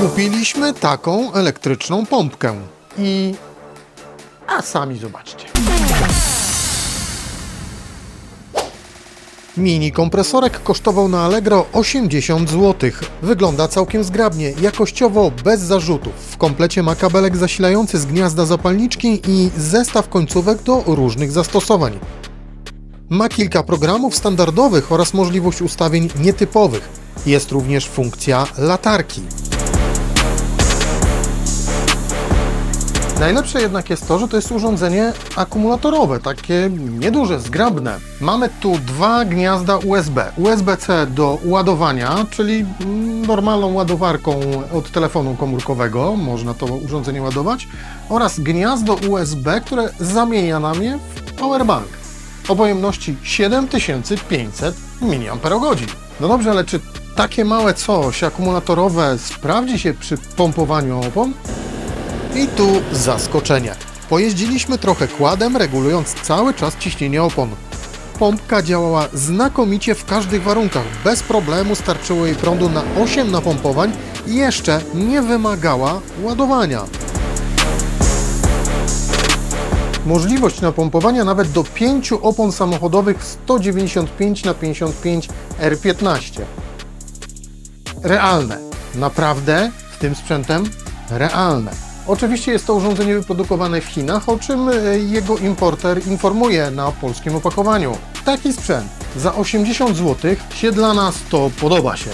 Kupiliśmy taką elektryczną pompkę. I... A sami zobaczcie. Mini kompresorek kosztował na Allegro 80 zł. Wygląda całkiem zgrabnie, jakościowo bez zarzutów. W komplecie ma kabelek zasilający z gniazda zapalniczki i zestaw końcówek do różnych zastosowań. Ma kilka programów standardowych oraz możliwość ustawień nietypowych. Jest również funkcja latarki. Najlepsze jednak jest to, że to jest urządzenie akumulatorowe, takie nieduże, zgrabne. Mamy tu dwa gniazda USB. USB-C do ładowania, czyli normalną ładowarką od telefonu komórkowego można to urządzenie ładować, oraz gniazdo USB, które zamienia nam je w powerbank o pojemności 7500 mAh. No dobrze, ale czy takie małe coś akumulatorowe sprawdzi się przy pompowaniu opon? I tu zaskoczenie. Pojeździliśmy trochę kładem, regulując cały czas ciśnienie opon. Pompka działała znakomicie w każdych warunkach. Bez problemu starczyło jej prądu na 8 napompowań i jeszcze nie wymagała ładowania. Możliwość napompowania nawet do 5 opon samochodowych 195 na 55 R15. Realne. Naprawdę z tym sprzętem realne. Oczywiście jest to urządzenie wyprodukowane w Chinach, o czym e, jego importer informuje na polskim opakowaniu. Taki sprzęt za 80 zł się dla nas to podoba się.